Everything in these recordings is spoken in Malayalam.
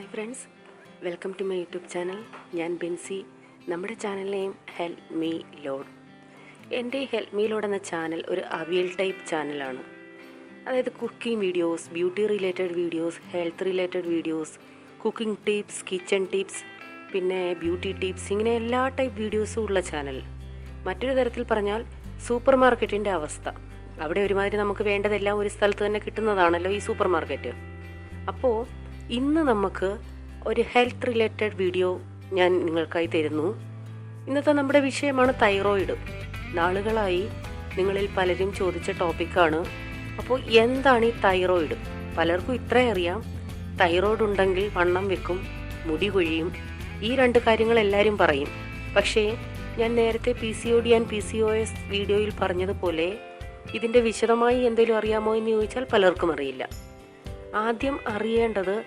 Hi friends welcome to my YouTube channel ഞാൻ ബെൻസി. നമ്മുടെ channel name help me lord എന്റെ ഹെൽപ് മീ ലോഡ് എന്ന ചാനൽ ഒരു അവിയൽ ടൈപ്പ് ചാനലാണ്. അതായത് cooking videos beauty related videos health related videos cooking tips kitchen tips പിന്നെ ബ്യൂട്ടി ടിപ്സ് ഇങ്ങനെ എല്ലാ ടൈപ്പ് വീഡിയോസും ഉള്ള ചാനൽ. മറ്റൊരു തരത്തിൽ പറഞ്ഞാൽ സൂപ്പർ മാർക്കറ്റിന്റെ അവസ്ഥ. അവിടെ ഒരുമാതിരി നമുക്ക് വേണ്ടതെല്ലാം ഒരു സ്ഥലത്ത് തന്നെ കിട്ടുന്നതാണല്ലോ ഈ സൂപ്പർ മാർക്കറ്റ്. അപ്പോൾ ഇന്ന് നമുക്ക് ഒരു ഹെൽത്ത് റിലേറ്റഡ് വീഡിയോ ഞാൻ നിങ്ങൾക്കായി തരുന്നു. ഇന്നത്തെ നമ്മുടെ വിഷയമാണ് തൈറോയിഡ് നാളുകളായി നിങ്ങളിൽ പലരും ചോദിച്ച ടോപ്പിക്കാണ് അപ്പോൾ എന്താണ് ഈ തൈറോയിഡ് പലർക്കും ഇത്ര അറിയാം. തൈറോയിഡ് ഉണ്ടെങ്കിൽ വണ്ണം വെക്കും മുടി കൊഴിയും. ഈ രണ്ട് കാര്യങ്ങൾ എല്ലാവരും പറയും. പക്ഷേ ഞാൻ നേരത്തെ P C O D and P C O S വീഡിയോയിൽ പറഞ്ഞതുപോലെ ഇതിന്റെ വിശദമായി എന്തെങ്കിലും അറിയാമോ എന്ന് ചോദിച്ചാൽ പലർക്കും അറിയില്ല. ആദ്യം അറിയേണ്ടത്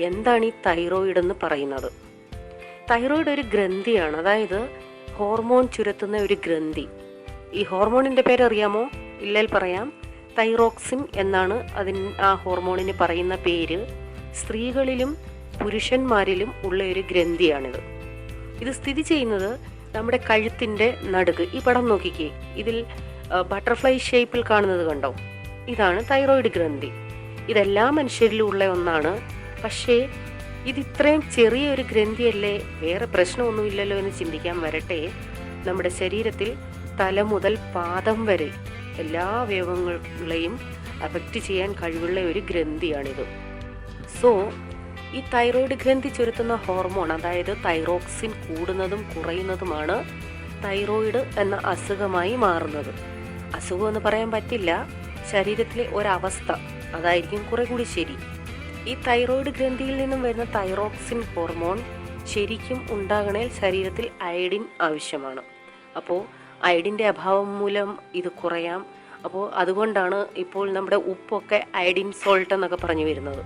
എന്താണ് ഈ തൈറോയിഡ് എന്ന് പറയുന്നത്. തൈറോയിഡ് ഒരു ഗ്രന്ഥിയാണ് അതായത് ഹോർമോൺ ചുരത്തുന്ന ഒരു ഗ്രന്ഥി. ഈ ഹോർമോണിന്റെ പേര് അറിയാമോ ഇല്ലേൽ പറയാം. തൈറോക്സിൻ എന്നാണ് അതിന് ആ ഹോർമോണിന് പറയുന്ന പേര്. സ്ത്രീകളിലും പുരുഷന്മാരിലും ഉള്ള ഒരു ഗ്രന്ഥിയാണിത്. ഇത് സ്ഥിതി ചെയ്യുന്നത് നമ്മുടെ കഴുത്തിന്റെ നടുക്ക്. ഈ പടം നോക്കിക്കേ. ഇതിൽ ബട്ടർഫ്ലൈ ഷേപ്പിൽ കാണുന്നത് കണ്ടോ? ഇതാണ് തൈറോയിഡ് ഗ്രന്ഥി. ഇതെല്ലാ മനുഷ്യരിലും ഉള്ള ഒന്നാണ്. പക്ഷേ ഇത് ഇത്രയും ചെറിയൊരു ഗ്രന്ഥിയല്ലേ? വേറെ പ്രശ്നമൊന്നുമില്ലല്ലോ എന്ന് ചിന്തിക്കാൻ വരട്ടെ. നമ്മുടെ ശരീരത്തിൽ തല മുതൽ പാദം വരെ എല്ലാ അവയവങ്ങളെയും അഫക്റ്റ് ചെയ്യാൻ കഴിവുള്ള ഒരു ഗ്രന്ഥിയാണിത്. സോ ഈ തൈറോയിഡ് ഗ്രന്ഥി ചുരുത്തുന്ന ഹോർമോൺ അതായത് തൈറോക്സിൻ കൂടുന്നതും കുറയുന്നതുമാണ് തൈറോയിഡ് എന്ന അസുഖമായി മാറുന്നത്. അസുഖം എന്ന് പറയാൻ പറ്റില്ല. ശരീരത്തിലെ ഒരവസ്ഥ അതായിരിക്കും കുറെ കൂടി ശരി. ഈ തൈറോയിഡ് ഗ്രന്ഥിയിൽ നിന്നും വരുന്ന തൈറോക്സിൻ ഹോർമോൺ ശരിക്കും ഉണ്ടാകണേൽ ശരീരത്തിൽ അയഡിൻ ആവശ്യമാണ്. അപ്പോൾ അയഡിന്റെ അഭാവം മൂലം ഇത് കുറയാം. അപ്പോൾ അതുകൊണ്ടാണ് ഇപ്പോൾ നമ്മുടെ ഉപ്പൊക്കെ അയഡിൻ സോൾട്ട് എന്നൊക്കെ പറഞ്ഞു വരുന്നത്.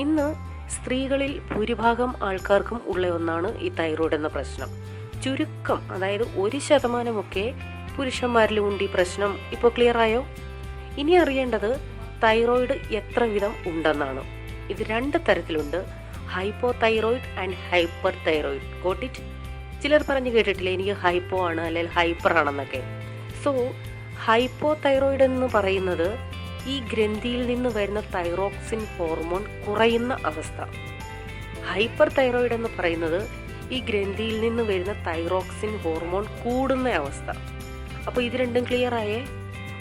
ഇന്ന് സ്ത്രീകളിൽ ഭൂരിഭാഗം ആൾക്കാർക്കും ഉള്ള ഒന്നാണ് ഈ തൈറോയിഡ് എന്ന പ്രശ്നം. ചുരുക്കം അതായത് ഒരു ശതമാനമൊക്കെ പുരുഷന്മാരിലും ഉണ്ട് ഈ പ്രശ്നം. ഇപ്പോൾ ക്ലിയർ ആയോ? ഇനി അറിയേണ്ടത് തൈറോയിഡ് എത്ര വിധം ഉണ്ടെന്നാണ്. ഇത് രണ്ട് തരത്തിലുണ്ട്. Hypo thyroid and hyper thyroid got it ചിലർ പറഞ്ഞു കേട്ടിട്ടില്ലേ എനിക്ക് ഹൈപ്പോ ആണ് അല്ലെങ്കിൽ ഹൈപ്പർ ആണെന്നൊക്കെ. സോ ഹൈപ്പോ തൈറോയിഡ് എന്ന് പറയുന്നത് ഈ ഗ്രന്ഥിയിൽ നിന്ന് വരുന്ന തൈറോക്സിൻ ഹോർമോൺ കുറയുന്ന അവസ്ഥ. ഹൈപ്പർ തൈറോയിഡ് എന്ന് പറയുന്നത് ഈ ഗ്രന്ഥിയിൽ നിന്ന് വരുന്ന തൈറോക്സിൻ ഹോർമോൺ കൂടുന്ന അവസ്ഥ. അപ്പോൾ ഇത് രണ്ടും ക്ലിയർ ആയേ?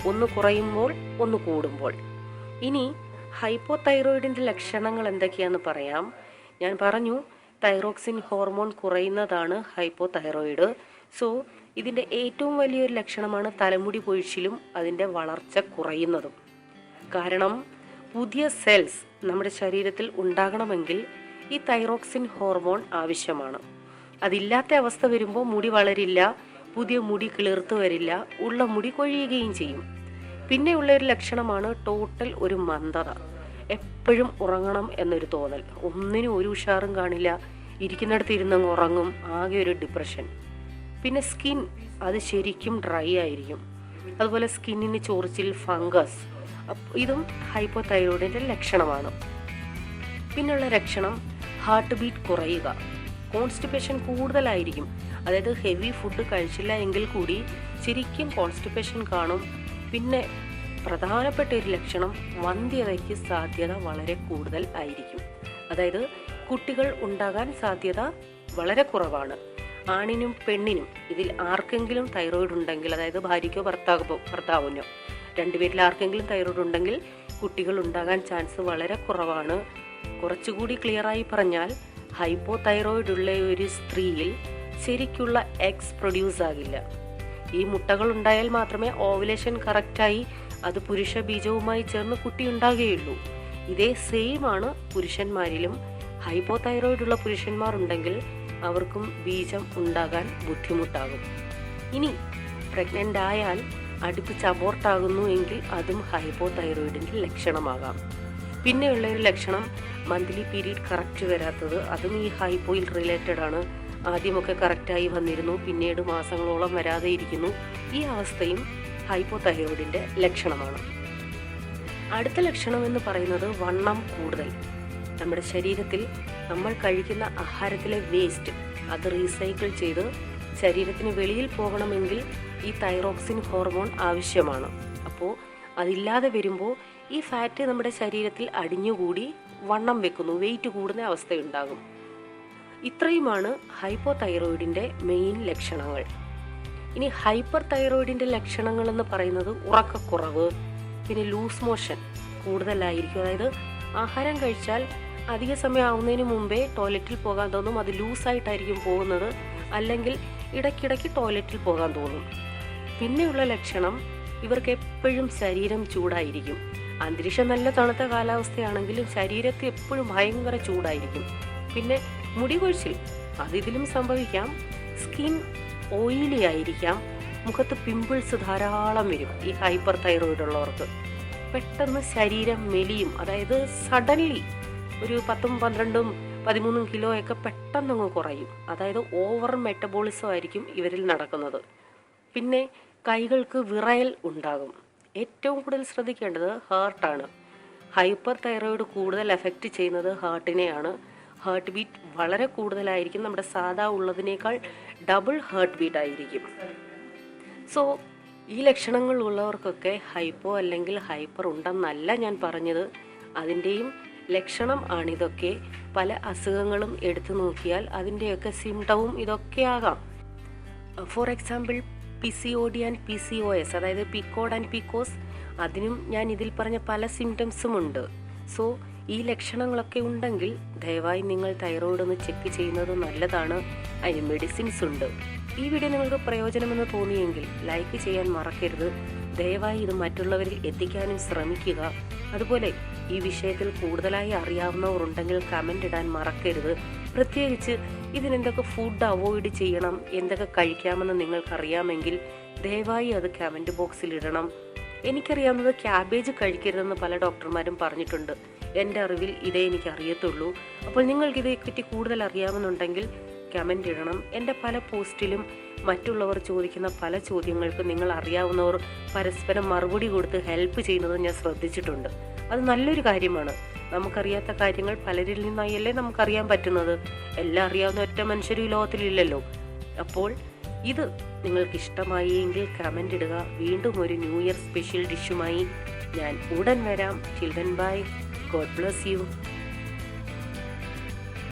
ഒന്ന് കുറയുമ്പോൾ ഒന്ന് കൂടുമ്പോൾ. ഇനി ഹൈപ്പോ തൈറോയിഡിന്റെ ലക്ഷണങ്ങൾ എന്തൊക്കെയാന്ന് പറയാം. ഞാൻ പറഞ്ഞു തൈറോക്സിൻ ഹോർമോൺ കുറയുന്നതാണ് ഹൈപ്പോ തൈറോയിഡ് സോ ഇതിന്റെ ഏറ്റവും വലിയൊരു ലക്ഷണമാണ് തലമുടി പൊഴിച്ചിലും അതിന്റെ വളർച്ച കുറയുന്നതും. കാരണം പുതിയ സെൽസ് നമ്മുടെ ശരീരത്തിൽ ഉണ്ടാകണമെങ്കിൽ ഈ തൈറോക്സിൻ ഹോർമോൺ ആവശ്യമാണ്. അതില്ലാത്ത അവസ്ഥ വരുമ്പോൾ മുടി വളരില്ല പുതിയ മുടി കിളിർത്ത് വരില്ല ഉള്ള മുടി കൊഴിയുകയും ചെയ്യും. പിന്നെയുള്ള ഒരു ലക്ഷണമാണ് ടോട്ടൽ ഒരു മന്ദത. എപ്പോഴും ഉറങ്ങണം എന്നൊരു തോന്നൽ. ഒന്നിനും ഒരു ഉഷാറും കാണില്ല. ഇരിക്കുന്നിടത്ത് ഇരുന്ന് ഉറങ്ങും. ആകെ ഒരു ഡിപ്രഷൻ പിന്നെ സ്കിൻ അത് ശരിക്കും ഡ്രൈ ആയിരിക്കും. അതുപോലെ സ്കിന്നിന് ചൊറിച്ചിൽ ഫംഗസ് ഇതും ഹൈപ്പോ തൈറോയിഡിന്റെ ലക്ഷണമാണ്. പിന്നുള്ള ലക്ഷണം ഹാർട്ട് ബീറ്റ് കുറയുക. കോൺസ്റ്റിപ്പേഷൻ കൂടുതലായിരിക്കും. അതായത് ഹെവി ഫുഡ് കഴിച്ചില്ല എങ്കിൽ കൂടി ശരിക്കും കോൺസ്റ്റിപ്പേഷൻ കാണും. പിന്നെ പ്രധാനപ്പെട്ട ഒരു ലക്ഷണം വന്ധ്യതയ്ക്ക് സാധ്യത വളരെ കൂടുതൽ ആയിരിക്കും. അതായത് കുട്ടികൾ ഉണ്ടാകാൻ സാധ്യത വളരെ കുറവാണ്. ആണിനും പെണ്ണിനും ഇതിൽ ആർക്കെങ്കിലും തൈറോയിഡ് ഉണ്ടെങ്കിൽ അതായത് ഭാര്യയ്ക്കോ ഭർത്താവോ ഭർത്താവിനോ രണ്ടുപേരിൽ ആർക്കെങ്കിലും തൈറോയിഡ് ഉണ്ടെങ്കിൽ കുട്ടികൾ ഉണ്ടാകാൻ ചാൻസ് വളരെ കുറവാണ്. കുറച്ചുകൂടി ക്ലിയറായി പറഞ്ഞാൽ ഹൈപ്പോ തൈറോയിഡ് ഉള്ള ഒരു സ്ത്രീയിൽ ശരിക്കുള്ള എക്സ് പ്രൊഡ്യൂസ് ആകില്ല. ഈ മുട്ടകൾ ഉണ്ടായാൽ മാത്രമേ ഓവുലേഷൻ കറക്റ്റായി അത് പുരുഷ ബീജവുമായി ചേർന്ന് കുട്ടി ഉണ്ടാകുകയുള്ളൂ. ഇതേ സെയിം ആണ് പുരുഷന്മാരിലും. ഹൈപ്പോ തൈറോയിഡ് ഉള്ള പുരുഷന്മാർ ഉണ്ടെങ്കിൽ അവർക്കും ബീജം ഉണ്ടാകാൻ ബുദ്ധിമുട്ടാകും. ഇനി പ്രഗ്നന്റ് ആയാൽ അടുപ്പിച്ച് അബോർട്ടാകുന്നു എങ്കിൽ അതും ഹൈപ്പോ തൈറോയിഡിന്റെ ലക്ഷണമാകാം. പിന്നെയുള്ള ഒരു ലക്ഷണം മന്ത്ലി പീരീഡ് കറക്റ്റ് വരാത്തത്. അതും ഈ ഹൈപ്പോയിൽ റിലേറ്റഡ് ആണ്. ആദ്യമൊക്കെ കറക്റ്റായി വന്നിരുന്നു. പിന്നീട് മാസങ്ങളോളം വരാതെ ഇരിക്കുന്നു. ഈ അവസ്ഥയും ഹൈപ്പോ തൈറോയിഡിന്റെ ലക്ഷണമാണ്. അടുത്ത ലക്ഷണം എന്ന് പറയുന്നത് വണ്ണം കൂടുതൽ. നമ്മുടെ ശരീരത്തിൽ നമ്മൾ കഴിക്കുന്ന ആഹാരത്തിലെ വേസ്റ്റ് അത് റീസൈക്കിൾ ചെയ്ത് ശരീരത്തിന് വെളിയിൽ പോകണമെങ്കിൽ ഈ തൈറോക്സിൻ ഹോർമോൺ ആവശ്യമാണ്. അപ്പോൾ അതില്ലാതെ വരുമ്പോൾ ഈ ഫാറ്റ് നമ്മുടെ ശരീരത്തിൽ അടിഞ്ഞുകൂടി വണ്ണം വെക്കുന്നു. വെയിറ്റ് കൂടുന്ന അവസ്ഥയുണ്ടാകും. ഇത്രയുമാണ് ഹൈപ്പോ തൈറോയിഡിന്റെ മെയിൻ ലക്ഷണങ്ങൾ. ഇനി ഹൈപ്പർ തൈറോയിഡിന്റെ ലക്ഷണങ്ങൾ എന്ന് പറയുന്നത് ഉറക്കക്കുറവ് പിന്നെ ലൂസ് മോഷൻ കൂടുതലായിരിക്കും. അതായത് ആഹാരം കഴിച്ചാൽ അധിക സമയം ആവുന്നതിന് മുമ്പേ ടോയ്ലറ്റിൽ പോകാൻ തോന്നും അത് ലൂസായിട്ടായിരിക്കും പോകുന്നത് അല്ലെങ്കിൽ ഇടയ്ക്കിടയ്ക്ക് ടോയ്ലറ്റിൽ പോകാൻ തോന്നും. പിന്നെയുള്ള ലക്ഷണം ഇവർക്ക് എപ്പോഴും ശരീരം ചൂടായിരിക്കും. അന്തരീക്ഷം നല്ല തണുത്ത കാലാവസ്ഥയാണെങ്കിലും ശരീരത്തിൽ എപ്പോഴും ഭയങ്കര ചൂടായിരിക്കും. പിന്നെ മുടി കൊഴിച്ചിൽ അതിതിലും സംഭവിക്കാം. സ്കിൻ ഓയിലി ആയിരിക്കാം മുഖത്ത് പിമ്പിൾസ് ധാരാളം വരും ഈ ഹൈപ്പർ തൈറോയിഡ് ഉള്ളവർക്ക്. പെട്ടെന്ന് ശരീരം മെലിയും. അതായത് സഡൻലി ഒരു പത്തും പന്ത്രണ്ടും പതിമൂന്നും കിലോ ഒക്കെ പെട്ടെന്ന് അങ്ങ് കുറയും. അതായത് ഓവർ മെറ്റബോളിസം ആയിരിക്കും ഇവരിൽ നടക്കുന്നത്. പിന്നെ കൈകൾക്ക് വിറയൽ ഉണ്ടാകും. ഏറ്റവും കൂടുതൽ ശ്രദ്ധിക്കേണ്ടത് ഹാർട്ടാണ്. ഹൈപ്പർ തൈറോയിഡ് കൂടുതൽ എഫക്റ്റ് ചെയ്യുന്നത് ഹാർട്ടിനെയാണ്. ഹാർട്ട് ബീറ്റ് വളരെ കൂടുതലായിരിക്കും. നമ്മുടെ സാധാ ഉള്ളതിനേക്കാൾ ഡബിൾ ഹാർട്ട് ബീറ്റ് ആയിരിക്കും. സോ ഈ ലക്ഷണങ്ങൾ ഉള്ളവർക്കൊക്കെ ഹൈപ്പോ അല്ലെങ്കിൽ ഹൈപ്പർ ഉണ്ടെന്നല്ല ഞാൻ പറഞ്ഞത്. അതിന്റെയും ലക്ഷണം ആണിതൊക്കെ പല അസുഖങ്ങളും എടുത്തു നോക്കിയാൽ അതിന്റെയൊക്കെ സിംറ്റവും ഇതൊക്കെ ആകാം. For example P C O D and P C O S അതായത് പിക്കോഡ് ആൻഡ് പിക്കോസ് അതിനും ഞാൻ ഇതിൽ പറഞ്ഞ പല സിംറ്റംസും ഉണ്ട്. സോ ഈ ലക്ഷണങ്ങളൊക്കെ ഉണ്ടെങ്കിൽ ദയവായി നിങ്ങൾ തൈറോയിഡ് ഒന്ന് ചെക്ക് ചെയ്യുന്നത് നല്ലതാണ്. അതിന് മെഡിസിൻസ് ഉണ്ട്. ഈ വീഡിയോ നിങ്ങൾക്ക് പ്രയോജനമെന്ന് തോന്നിയെങ്കിൽ ലൈക്ക് ചെയ്യാൻ മറക്കരുത്. ദയവായി ഇത് മറ്റുള്ളവരിൽ എത്തിക്കാനും ശ്രമിക്കുക. അതുപോലെ ഈ വിഷയത്തിൽ കൂടുതലായി അറിയാവുന്നവർ ഉണ്ടെങ്കിൽ കമന്റ് ഇടാൻ മറക്കരുത്. പ്രത്യേകിച്ച് ഇതിനെന്തൊക്കെ ഫുഡ് അവോയ്ഡ് ചെയ്യണം എന്തൊക്കെ കഴിക്കാമെന്ന് നിങ്ങൾക്കറിയാമെങ്കിൽ ദയവായി അത് കമന്റ് ബോക്സിൽ ഇടണം. എനിക്കറിയാവുന്നത് ക്യാബേജ് കഴിക്കരുതെന്ന് പല ഡോക്ടർമാരും പറഞ്ഞിട്ടുണ്ട്. എന്റെ അറിവിൽ ഇതേ എനിക്ക് അറിയത്തുള്ളൂ. അപ്പോൾ നിങ്ങൾക്ക് ഇതേപ്പറ്റി കൂടുതൽ അറിയാമെന്നുണ്ടെങ്കിൽ കമന്റ് ഇടണം. എന്റെ പല പോസ്റ്റിലും മറ്റുള്ളവർ ചോദിക്കുന്ന പല ചോദ്യങ്ങൾക്കും നിങ്ങൾ അറിയാവുന്നവർ പരസ്പരം മറുപടി കൊടുത്ത് ഹെൽപ്പ് ചെയ്യുന്നത് ഞാൻ ശ്രദ്ധിച്ചിട്ടുണ്ട്. അത് നല്ലൊരു കാര്യമാണ്. നമുക്കറിയാത്ത കാര്യങ്ങൾ പലരിൽ നിന്നായല്ലേ നമുക്കറിയാൻ പറ്റുന്നത്. എല്ലാം അറിയാവുന്ന ഒറ്റ മനുഷ്യരും ഈ ലോകത്തിലില്ലല്ലോ. അപ്പോൾ ഇത് നിങ്ങൾക്ക് ഇഷ്ടമായി എങ്കിൽ കമന്റ് ഇടുക. വീണ്ടും ഒരു ന്യൂ ഇയർ സ്പെഷ്യൽ ഡിഷുമായി ഞാൻ ഉടൻ വരാം. Children bye God bless you.